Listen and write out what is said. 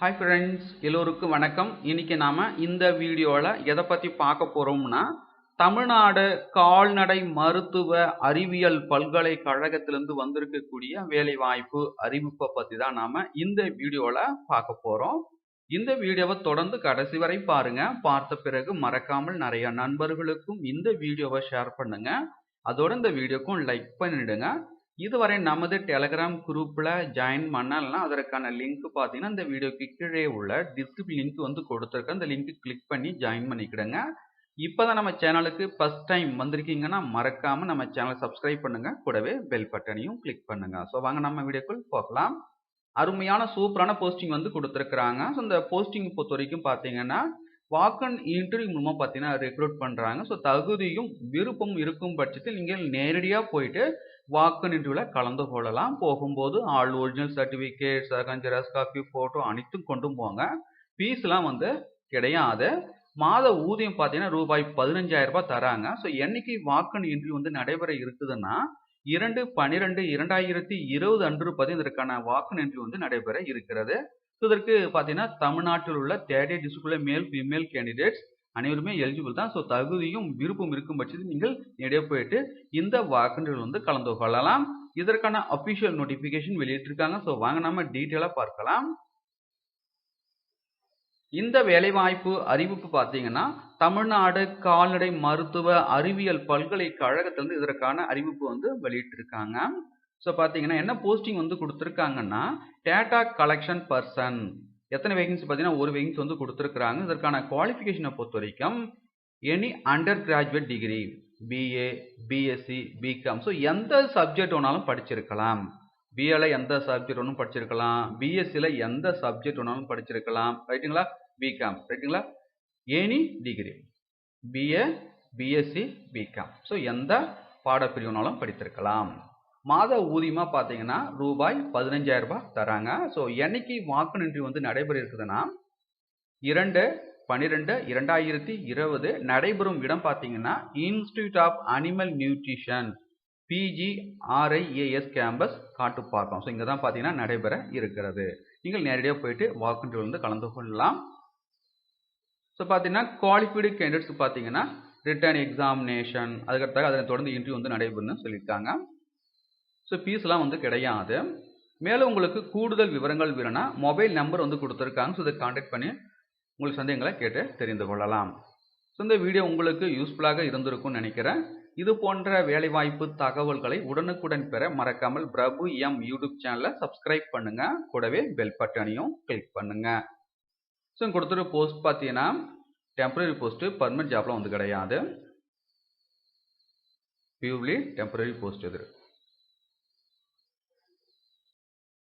Hi friends எல்லோருக்கும் வணக்கம். இன்னைக்கு நாம் இந்த வீடியோவில் எதை பற்றி பார்க்க போகிறோம்னா தமிழ்நாடு கால்நடை மருத்துவ அறிவியல் பல்கலைக்கழகத்திலிருந்து வந்திருக்கக்கூடிய வேலைவாய்ப்பு அறிவிப்பை பற்றி தான் நாம் இந்த வீடியோவில் பார்க்க போகிறோம் இந்த வீடியோவை தொடர்ந்து கடைசி வரை பாருங்க. பார்த்த பிறகு மறக்காமல் நிறைய நண்பர்களுக்கும் இந்த வீடியோவை ஷேர் பண்ணுங்க. அதோட இந்த வீடியோக்கும் லைக் பண்ணிடுங்க. இதுவரை நமது டெலகிராம் குரூப்பில் ஜாயின் பண்ணலன்னா அதற்கான லிங்க் பார்த்தீங்கன்னா இந்த வீடியோக்கு கீழே உள்ள டிஸ்கிரிப்ஷன் லிங்க் வந்து கொடுத்துருக்கேன். அந்த லிங்க் கிளிக் பண்ணி ஜாயின் பண்ணிக்கிடுங்க. இப்போ தான் நம்ம சேனலுக்கு ஃபஸ்ட் டைம் வந்திருக்கீங்கன்னா மறக்காமல் நம்ம சேனலை சப்ஸ்கிரைப் பண்ணுங்க. கூடவே பெல் பட்டனையும் கிளிக் பண்ணுங்கள் ஸோ வாங்க நம்ம வீடியோக்குள் போகலாம். அருமையான சூப்பரான போஸ்டிங் வந்து கொடுத்துருக்குறாங்க. ஸோ இந்த போஸ்டிங் பொறுத்த வரைக்கும் பார்த்தீங்கன்னா வாக்கன் இன்டர்வியூ மூலமாக பார்த்தீங்கன்னா ரெக்ரூட் பண்ணுறாங்க ஸோ தகுதியும் விருப்பம் இருக்கும் பட்சத்தில் நீங்கள் நேரடியாக போயிட்டு வாக்கன் இன்டர்வியூவில் கலந்து கொள்ளலாம். போகும்போது ஆல் ஒரிஜினல் சர்டிஃபிகேட் சகன் ஜெராக்ஸ் காப்பி ஃபோட்டோ அனைத்தும் கொண்டு போங்க. ஃபீஸ்லாம் வந்து கிடையாது. மாத ஊதியம் பார்த்தீங்கன்னா ரூபாய் பதினஞ்சாயிரம் ரூபாய் தராங்க. ஸோ என்னைக்கு வாக்கன் இன்டர்வியூ வந்து நடைபெற இருக்குதுன்னா இரண்டு பன்னிரெண்டு இரண்டாயிரத்தி இருபது அன்று பார்த்தீங்கன்னா இதற்கான வாக்கன் இன்டர்வியூ வந்து நடைபெற இருக்கிறது. ஸோ இதற்கு பார்த்தீங்கன்னா தமிழ்நாட்டில் உள்ள தேர்ட் டிஸ்ட்ரிக்ட்ல மேல் ஃபீமேல் கேண்டிடேட்ஸ் அனைவருமே எலிஜிபிள் தான். ஸோ தகுதியும் விருப்பம் இருக்கும் பட்சத்தில் நீங்கள் நேரடியாக போயிட்டு இந்த வாக்கன்கள் வந்து கலந்து கொள்ளலாம். இதற்கான அஃபிஷியல் நோட்டிஃபிகேஷன் வெளியிட்டிருக்காங்க. ஸோ வாங்க நம்ம டீட்டெயிலாக பார்க்கலாம். இந்த வேலைவாய்ப்பு அறிவிப்பு பார்த்தீங்கன்னா தமிழ்நாடு கால்நடை மருத்துவ அறிவியல் பல்கலைக்கழகத்திலிருந்து இதற்கான அறிவிப்பு வந்து வெளியிட்டிருக்காங்க. ஸோ பார்த்தீங்கன்னா என்ன போஸ்டிங் வந்து கொடுத்துருக்காங்கன்னா டேட்டா கலெக்ஷன் பர்சன் எத்தனை வேகன்சி பார்த்தீங்கன்னா ஒரு வேகன்சி வந்து கொடுத்துருக்குறாங்க. இதற்கான குவாலிஃபிகேஷனை பொறுத்த வரைக்கும் any under graduate degree BA BSc BCom so எந்த சப்ஜெக்ட் வேணாலும் படிச்சிருக்கலாம். பிஏல எந்த சப்ஜெக்ட் வேணும் படிச்சிருக்கலாம். பிஎஸ்சியில் எந்த சப்ஜெக்ட் வேணாலும் படிச்சிருக்கலாம். ரைட்டுங்களா பிகாம் ரைட்டுங்களா any degree BA BSc BCom so எந்த பாடப்பிரிவுனாலும் படித்திருக்கலாம். மாத ஊதியமாக பார்த்தீங்கன்னா ரூபாய் பதினஞ்சாயிரம் ரூபாய் தராங்க. ஸோ என்னைக்கு வாக்கு இன்டர்வியூ வந்து நடைபெற இருக்குதுன்னா இரண்டு பன்னிரெண்டு இரண்டாயிரத்தி இருபது நடைபெறும் இடம் பார்த்தீங்கன்னா institute of animal nutrition PGRIAS campus Kattupakkam. So இங்கே தான் பார்த்தீங்கன்னா நடைபெற இருக்கிறது. நீங்கள் நேரடியாக போயிட்டு வாக்கு இன்டர்வியூ வந்து கலந்து கொள்ளலாம். ஸோ பார்த்தீங்கன்னா குவாலிஃபைடு கேண்டிடேட்ஸ் பார்த்தீங்கன்னா ரிட்டர்ன் எக்ஸாமினேஷன் அதுக்கடுத்தாக அதனை தொடர்ந்து இன்டர்வியூ வந்து நடைபெறும்னு சொல்லியிருக்காங்க. ஸோ ஃபீஸ்லாம் வந்து கிடையாது. மேலும் உங்களுக்கு கூடுதல் விவரங்கள் வேணும்னா மொபைல் நம்பர் வந்து கொடுத்துருக்காங்க. ஸோ இதை காண்டாக்ட் பண்ணி உங்களுக்கு சந்தேகங்களை கேட்டு தெரிந்து கொள்ளலாம். ஸோ இந்த வீடியோ உங்களுக்கு யூஸ்ஃபுல்லாக இருந்திருக்கும்னு நினைக்கிறேன். இது போன்ற வேலைவாய்ப்பு தகவல்களை உடனுக்குடன் பெற மறக்காமல் பிரபு எம் யூடியூப் சேனலை சப்ஸ்கிரைப் பண்ணுங்க. கூடவே பெல் பட்டனையும் கிளிக் பண்ணுங்க. ஸோ கொடுத்துரு போஸ்ட் பார்த்தீங்கன்னா டெம்பரரி போஸ்ட்டு பர்மனெண்ட் ஜாப்லாம் வந்து கிடையாது. பியூர்லி டெம்பரரி போஸ்ட் இது.